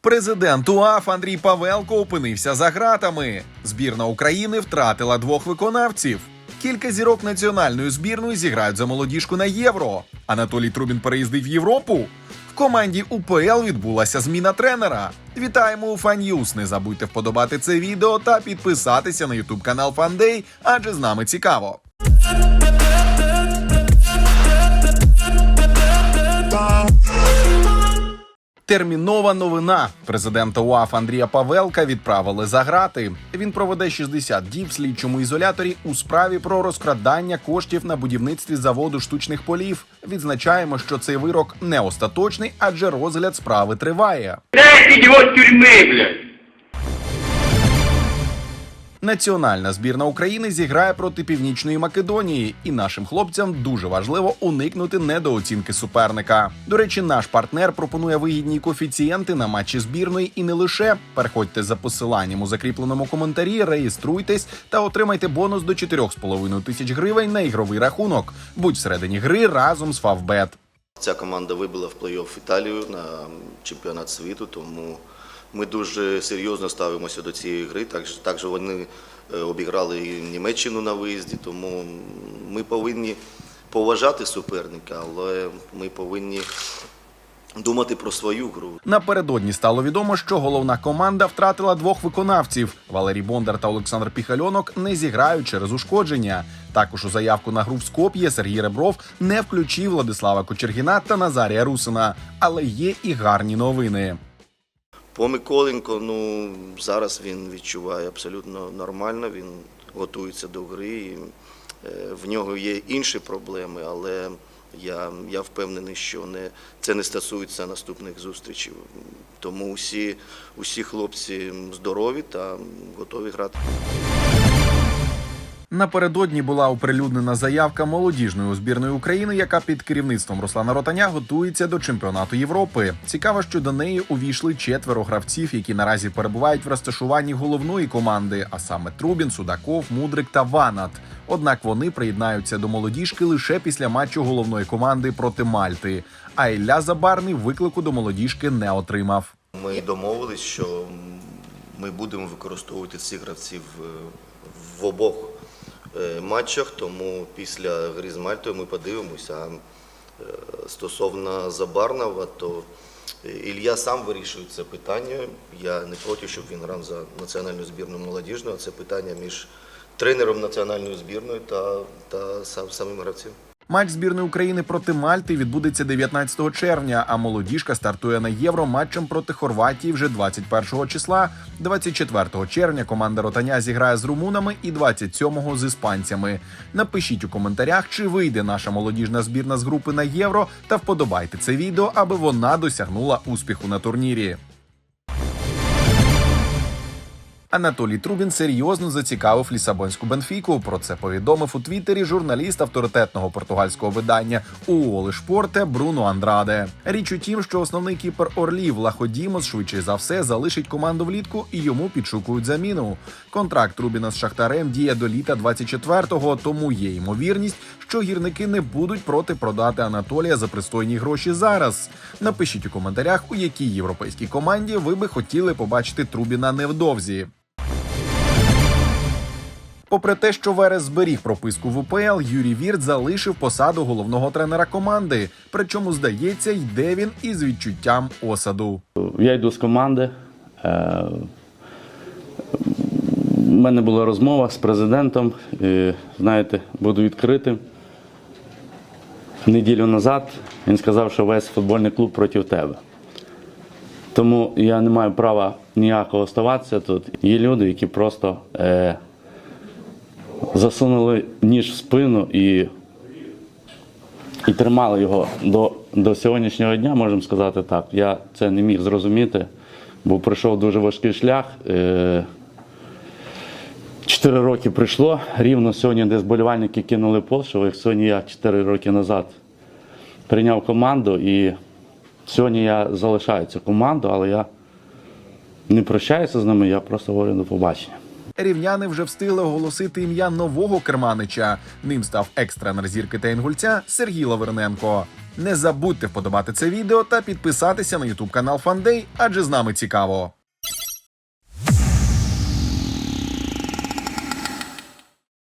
Президент УАФ Андрій Павелко опинився за ґратами. Збірна України втратила двох виконавців. Кілька зірок національної збірної зіграють за молодіжку на євро. Анатолій Трубін переїздив в Європу. В команді УПЛ відбулася зміна тренера. Вітаємо у Фан'юз. Не забудьте вподобати це відео та підписатися на ютуб канал Фандей, адже з нами цікаво. Термінова новина президента УАФ Андрія Павелка відправили за грати. Він проведе 60 діб в слідчому ізоляторі у справі про розкрадання коштів на будівництві заводу штучних полів. Відзначаємо, що цей вирок не остаточний, адже розгляд справи триває. Десять його тюрми, блядь! Національна збірна України зіграє проти північної Македонії, і нашим хлопцям дуже важливо уникнути недооцінки суперника. До речі, наш партнер пропонує вигідні коефіцієнти на матчі збірної і не лише. Переходьте за посиланням у закріпленому коментарі, реєструйтесь та отримайте бонус до 4,5 тисяч гривень на ігровий рахунок. Будь всередині гри разом з Фавбет. Ця команда вибила в плей-офф Італію на чемпіонат світу, тому ми дуже серйозно ставимося до цієї гри. Також, також вони е, обіграли і Німеччину на виїзді, тому ми повинні поважати суперника, але ми повинні думати про свою гру. Напередодні стало відомо, що головна команда втратила двох виконавців. Валерій Бондар та Олександр Піхальонок не зіграють через ушкодження. Також у заявку на гру в Скоп'є Сергій Ребров не включив Владислава Кочергіна та Назарія Русина. Але є і гарні новини. По Миколенко, ну зараз він відчуває абсолютно нормально. Він готується до гри. І, е, в нього є інші проблеми, але я, я впевнений, що не, це не стосується наступних зустрічей. Тому усі, усі хлопці здорові та готові грати. Напередодні була оприлюднена заявка молодіжної збірної України, яка під керівництвом Руслана Ротаня готується до чемпіонату Європи. Цікаво, що до неї увійшли четверо гравців, які наразі перебувають в розташуванні головної команди, а саме Трубін, Судаков, Мудрик та Ванат. Однак вони приєднаються до молодіжки лише після матчу головної команди проти Мальти. А Ілля Забарний виклику до молодіжки не отримав. Ми домовились, що ми будемо використовувати цих гравців е, в обох матчах, тому після гри з Мальтою ми подивимося. А е, стосовно Забарнова, то Ілья сам вирішує це питання. Я не проти, щоб він грав за національну збірну молодіжну, а це питання між тренером національної збірної та, та самим гравцем. Матч збірної України проти Мальти відбудеться 19 червня. А молодіжка стартує на євро матчем проти Хорватії вже 21 числа. 24 червня команда Ротаня зіграє з румунами і 27-го з іспанцями. Напишіть у коментарях, чи вийде наша молодіжна збірна з групи на євро, та вподобайте це відео, аби вона досягнула успіху на турнірі. Анатолій Трубін серйозно зацікавив лісабонську Бенфіку. Про це повідомив у Твіттері журналіст авторитетного португальського видання Уоле Шпорте Бруно Андраде. Річ у тім, що основний кіпер Орлів Лаходімос швидше за все залишить команду влітку і йому підшукують заміну. Контракт Трубіна з Шахтарем діє до літа 24-го, тому є ймовірність, що гірники не будуть проти продати Анатолія за пристойні гроші зараз. Напишіть у коментарях, у якій європейській команді ви би хотіли побачити Трубіна невдовзі. Попри те, що Верес зберіг прописку в УПЛ, Юрій Вірт залишив посаду головного тренера команди. Причому, здається, йде він із відчуттям осаду. Я йду з команди. Е, У мене була розмова з президентом. Знаєте, буду відкритим. Неділю назад він сказав, що весь футбольний клуб проти тебе. Тому я не маю права ніякого оставатися тут. Є люди, які просто е, засунули ніж в спину і, і тримали його до, до сьогоднішнього дня, можемо сказати так. Я це не міг зрозуміти, бо пройшов дуже важкий шлях. Е, Чотири роки прийшло. Рівно сьогодні, де зболівальники кинули Польщу, сьогодні я чотири роки назад прийняв команду і сьогодні я залишаю цю команду, але я не прощаюся з ними, я просто говорю до побачення. Рівняни вже встигли оголосити ім'я нового керманича. Ним став екс-тренер зірки та інгульця Сергій Лавриненко. Не забудьте вподобати це відео та підписатися на ютуб канал Фандей, адже з нами цікаво.